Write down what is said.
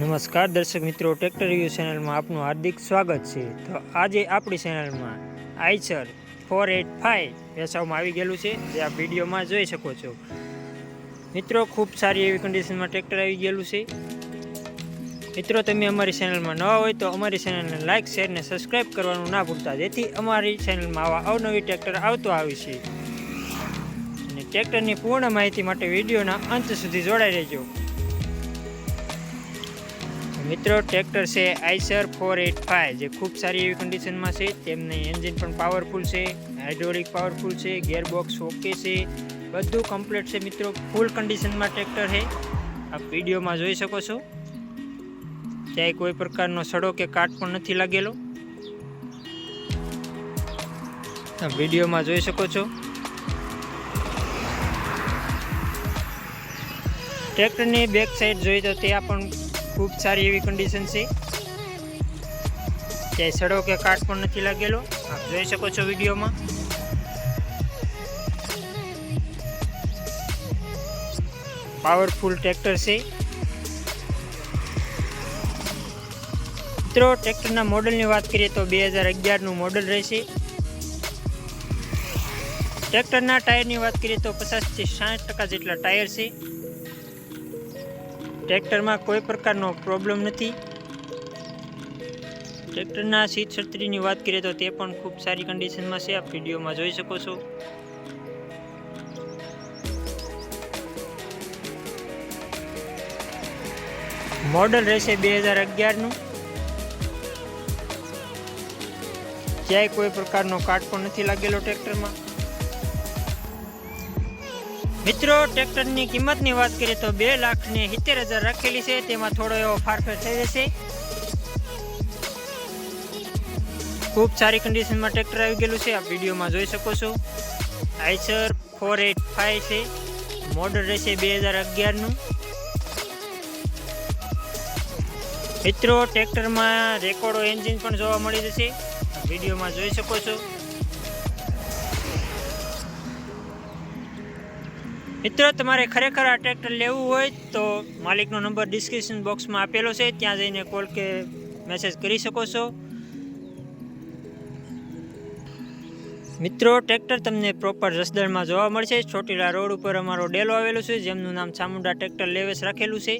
નમસ્કાર દર્શક મિત્રો ટ્રેક્ટર રિવ્યૂ ચેનલમાં આપનું હાર્દિક સ્વાગત છે. તો આજે આપણી ચેનલમાં આઈસર ફોર એટ ફાઇવ વેચાવવામાં આવી ગયેલું છે, જે આ વિડીયોમાં જોઈ શકો છો. મિત્રો, ખૂબ સારી એવી કન્ડિશનમાં ટ્રેક્ટર આવી ગયેલું છે. મિત્રો, તમે અમારી ચેનલમાં નવા હોય તો અમારી ચેનલને લાઇક શેર ને સબસ્ક્રાઇબ કરવાનું ના ભૂલતા. જેથી અમારી ચેનલમાં આવા અવનવી ટ્રેક્ટર આવતો આવે છે. અને ટ્રેક્ટરની પૂર્ણ માહિતી માટે વિડીયોના અંત સુધી જોડાઈ રહેજો. મિત્રો, ટ્રેક્ટર છે આઈસર ફોર એટ ફાઇવ જે ખૂબ સારી એવી કન્ડિશનમાં છે. તેમની એન્જિન પણ પાવરફુલ છે હાઇડ્રોલિક પાવરફુલ છે ગેરબોક્સ ઓકે છે. બધું કમ્પ્લીટ છે મિત્રો ફૂલ કન્ડિશનમાં ટ્રેક્ટર છે. આપ વિડીયોમાં જોઈ શકો છો. ક્યાંય કોઈ પ્રકારનો સડો કે કાટ પણ નથી લાગેલો. વિડીયોમાં જોઈ શકો છો. ટ્રેક્ટરની બેક સાઈડ જોઈએ તો ત્યાં પણ ખૂબ સારી એવી કન્ડિશન છે. ક્યાંય સડો કે કાટ પણ નથી લાગેલો. આપ જોઈ શકો છો વિડીયોમાં. પાવરફુલ ટ્રેક્ટર છે. મિત્રો ટ્રેક્ટરના મોડલની વાત કરીએ તો બે હજાર અગિયારનું મોડલ રહેશે. ટ્રેક્ટરના ટાયરની વાત કરીએ તો પચાસથી સાઠ ટકા જેટલા ટાયર છે. ટ્રેક્ટરમાં કોઈ પ્રકારનો પ્રોબ્લેમ નથી. ટ્રેક્ટરના સીટ છત્રીની વાત કરીએ તો તે પણ ખૂબ સારી કન્ડિશનમાં છે. આપ વિડીયોમાં જોઈ શકો છો. મોડલ રહેશે બે હજાર અગિયારનું. ક્યાંય કોઈ પ્રકારનો કાટ પણ નથી લાગેલો ટ્રેક્ટરમાં. મિત્રો, ટ્રેક્ટરની કિંમતની વાત કરીએ તો બે લાખ ને સિત્તેર હજાર રાખેલી છે. તેમાં થોડો એવો ફારફેર થઈ જશે. ખૂબ સારી કન્ડિશનમાં ટ્રેક્ટર આવી ગયેલું છે. આ વિડીયોમાં જોઈ શકો છો. આઈસર ફોર એટ ફાઈવ છે. મોડલ રહેશે બે હજાર અગિયારનું. મિત્રો, ટ્રેક્ટરમાં રેકોર્ડો, એન્જિન પણ જોવા મળી જશે. વિડીયોમાં જોઈ શકો છો. મિત્રો, તમારે ખરેખર આ ટ્રેક્ટર લેવું હોય તો માલિકનો નંબર ડિસ્ક્રિપ્શન બોક્સમાં આપેલો છે. ત્યાં જઈને કોલ કે મેસેજ કરી શકો છો. મિત્રો ટ્રેક્ટર તમને પ્રોપર જસદણમાં જોવા મળશે. ચોટીલા રોડ ઉપર અમારો ડેલો આવેલો છે, જેમનું નામ ચામુંડા ટ્રેક્ટર લેવેસ રાખેલું છે.